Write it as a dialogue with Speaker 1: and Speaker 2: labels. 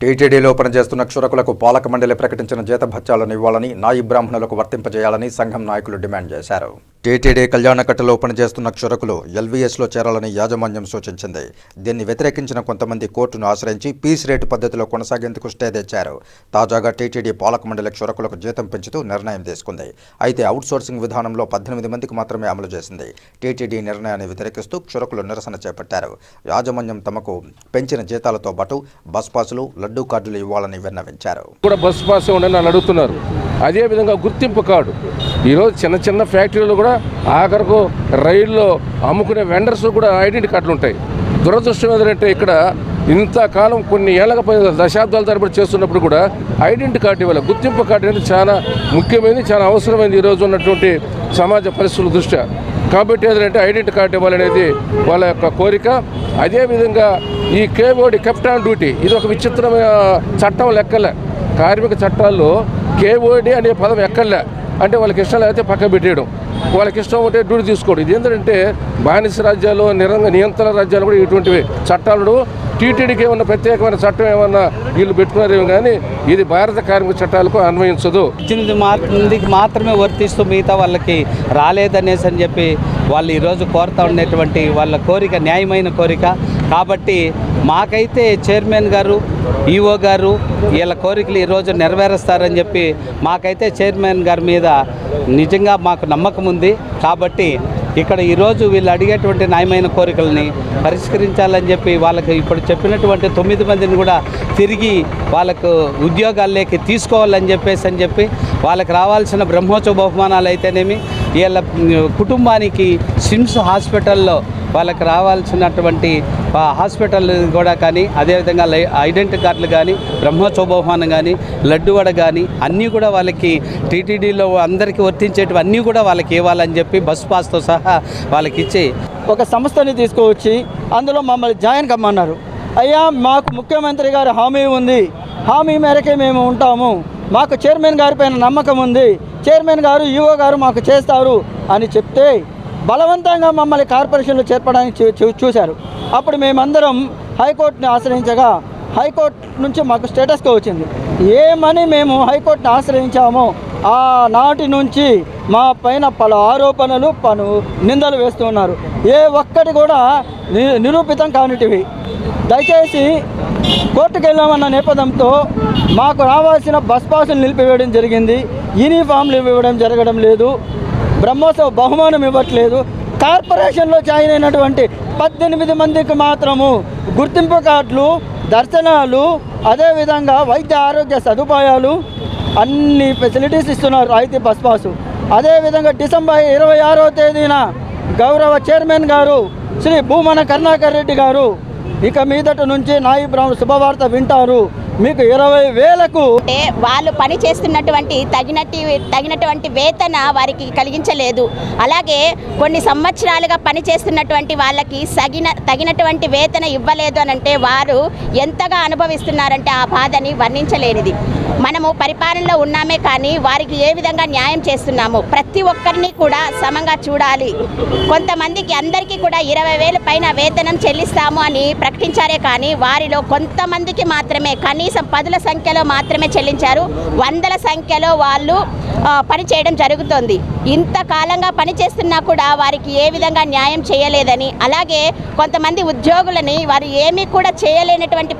Speaker 1: టీటీడీలో పనిచేస్తున్న క్షురకులకు పాలక మండలి ప్రకటించిన జీతభత్యాలను ఇవ్వాలని నాయి బ్రాహ్మణులకు వర్తింపజేయాలని సంఘం నాయకులు డిమాండ్ చేశారు. టీటీడీ కళ్యాణకట్టలో పనిచేస్తున్న క్షురకులు ఎల్వీఎస్లో చేరాలని యాజమాన్యం సూచించింది. దీన్ని వ్యతిరేకించిన కొంతమంది కోర్టును ఆశ్రయించి పీస్ రేటు పద్ధతిలో కొనసాగేందుకు స్టే తెచ్చారు. తాజాగా టీటీడీ పాలక మండలి క్షురకులకు జీతం పెంచుతూ నిర్ణయం తీసుకుంది. అయితే అవుట్సోర్సింగ్ విధానంలో పద్దెనిమిది మందికి మాత్రమే అమలు చేసింది. టీటీడీ నిర్ణయాన్ని వ్యతిరేకిస్తూ క్షురకులు నిరసన చేపట్టారు. యాజమాన్యం తమకు పెంచిన జీతాలతో పాటు బస్ పాసులు లడ్డూ కార్డులు ఇవ్వాలని విన్నవించారు.
Speaker 2: కూడా బస్ పాస్ అడుగుతున్నారు. అదేవిధంగా గుర్తింపు కార్డు. ఈరోజు చిన్న చిన్న ఫ్యాక్టరీలు కూడా ఆఖరకు రైల్లో అమ్ముకునే వెండర్స్ కూడా ఐడెంటిటీ కార్డులు ఉంటాయి. దురదృష్టం ఏంటంటే ఇక్కడ ఇంతకాలం కొన్ని ఏళ్ళగా పది దశాబ్దాల తరబడి చేస్తున్నప్పుడు కూడా ఐడెంటిటీ కార్డు ఇవ్వాలి. గుర్తింపు కార్డు అనేది చాలా ముఖ్యమైనది చాలా అవసరమైనది ఈరోజు ఉన్నటువంటి సమాజ పరిస్థితుల దృష్ట్యా. కాబట్టి ఏంటంటే ఐడెంటిటీ కార్డు ఇవ్వాలనేది వాళ్ళ యొక్క కోరిక. అదేవిధంగా ఈ కేబోడి కెప్టాన్ డ్యూటీ ఇది ఒక విచిత్రమైన చట్టం లెక్కలే. కార్మిక చట్టాల్లో కేఓడి అనే పదం ఎక్కడలే అంటే వాళ్ళకి ఇష్టం లేకపోతే పక్క పెట్టేయడం. వాళ్ళకి ఇష్టం ఉంటే డ్యూటీ తీసుకోవడం. ఇది ఏంటంటే బానిస రాజ్యాలు నిరంగ నియంత్రణ రాజ్యాలు కూడా ఇటువంటివి చట్టాలు టీటీడీకి ఏమన్నా ప్రత్యేకమైన చట్టం ఏమన్నా వీళ్ళు పెట్టుకున్నారేమో కానీ ఇది భారత కార్మిక చట్టాలకు అన్వయించదు.
Speaker 3: ఇచ్చింది మందికి మాత్రమే వర్తిస్తూ మిగతా వాళ్ళకి రాలేదనేసి అని చెప్పి వాళ్ళు ఈరోజు కోరుతా ఉండేటువంటి వాళ్ళ కోరిక న్యాయమైన కోరిక. కాబట్టి మాకైతే చైర్మన్ గారు ఈఓ గారు వీళ్ళ కోరికలు ఈరోజు నెరవేరుస్తారని చెప్పి మాకైతే చైర్మన్ గారి మీద నిజంగా మాకు నమ్మకం ఉంది. కాబట్టి ఇక్కడ ఈరోజు వీళ్ళు అడిగేటువంటి న్యాయమైన కోరికలని పరిష్కరించాలని చెప్పి వాళ్ళకి ఇప్పుడు చెప్పినటువంటి తొమ్మిది మందిని కూడా తిరిగి వాళ్ళకు ఉద్యోగాల్లోకి తీసుకోవాలని చెప్పేసి అని చెప్పి వాళ్ళకి రావాల్సిన బ్రహ్మోత్సవ బహుమానాలు అయితేనేమి వీళ్ళ కుటుంబానికి సిమ్స్ హాస్పిటల్లో వాళ్ళకి రావాల్సినటువంటి హాస్పిటల్ కూడా కానీ అదేవిధంగా లై ఐడెంటిటీ కార్డులు కానీ బ్రహ్మోత్సవ కానీ లడ్డు వడ కానీ అన్నీ కూడా వాళ్ళకి టీటీడీలో అందరికీ వర్తించేటివి అన్నీ కూడా వాళ్ళకి ఇవ్వాలని చెప్పి బస్ పాస్తో సహా వాళ్ళకి ఇచ్చి
Speaker 4: ఒక సంస్థని తీసుకువచ్చి అందులో మమ్మల్ని జాయిన్ కమ్మన్నారు. అయ్యా మాకు ముఖ్యమంత్రి గారి హామీ ఉంది. హామీ మేరకే మేము ఉంటాము. మాకు చైర్మన్ గారి పైన నమ్మకం ఉంది. చైర్మన్ గారు ఈఓ గారు మాకు చేస్తారు అని చెప్తే బలవంతంగా మమ్మల్ని కార్పొరేషన్లో చేర్పడానికి చూ- చూ- చూశారు. అప్పుడు మేమందరం హైకోర్టుని ఆశ్రయించగా హైకోర్టు నుంచి మాకు స్టేటస్గా వచ్చింది. ఏమని మేము హైకోర్టుని ఆశ్రయించామో ఆ నాటి నుంచి మా పైన పలు ఆరోపణలు పలు నిందలు వేస్తున్నారు ఏ ఒక్కటి కూడా ని- నిరూపితం కానిటివి. దయచేసి కోర్టుకు వెళ్ళామన్న నేపథ్యంతో మాకు రావాల్సిన బస్ పాసులు నిలిపివేయడం జరిగింది. యూనిఫామ్లు ఇవ్వడం జరగడం లేదు. బ్రహ్మోత్సవ బహుమానం ఇవ్వట్లేదు. కార్పొరేషన్లో జాయిన్ అయినటువంటి పద్దెనిమిది మందికి మాత్రము గుర్తింపు కార్డులు దర్శనాలు అదేవిధంగా వైద్య ఆరోగ్య సదుపాయాలు అన్ని ఫెసిలిటీస్ ఇస్తున్నారు రాయితీ బస్ పాసు. అదేవిధంగా డిసెంబర్ ఇరవై ఆరో తేదీన గౌరవ చైర్మన్ గారు శ్రీ భూమన కరుణాకర్ రెడ్డి గారు ఇక మీదట నుంచి నాయి బ్రాహ్మణ శుభవార్త వింటారు. మీకు ఇరవై వేలకు
Speaker 5: అంటే వాళ్ళు పని చేస్తున్నటువంటి తగినట్టు తగినటువంటి వేతన వారికి కలిగించలేదు. అలాగే కొన్ని సంవత్సరాలుగా పని చేస్తున్నటువంటి వాళ్ళకి సగిన తగినటువంటి వేతన ఇవ్వలేదు అని అంటే వారు ఎంతగా అనుభవిస్తున్నారంటే ఆ బాధని వర్ణించలేనిది. మనము పరిపాలనలో ఉన్నామే కానీ వారికి ఏ విధంగా న్యాయం చేస్తున్నాము ప్రతి ఒక్కరిని కూడా సమంగా చూడాలి. కొంతమందికి అందరికీ కూడా ఇరవై వేల పైన వేతనం చెల్లిస్తాము అని ప్రకటించారే కానీ వారిలో కొంతమందికి మాత్రమే. కనీసం పదుల సంఖ్యలో మాత్రమే చెల్లించారు. వందల సంఖ్యలో వాళ్ళు పని చేయడం జరుగుతోంది. ఇంతకాలంగా పని చేస్తున్నా కూడా వారికి ఏ విధంగా న్యాయం చేయలేదని అలాగే కొంతమంది ఉద్యోగులని వారు ఏమీ కూడా చేయలేనటువంటి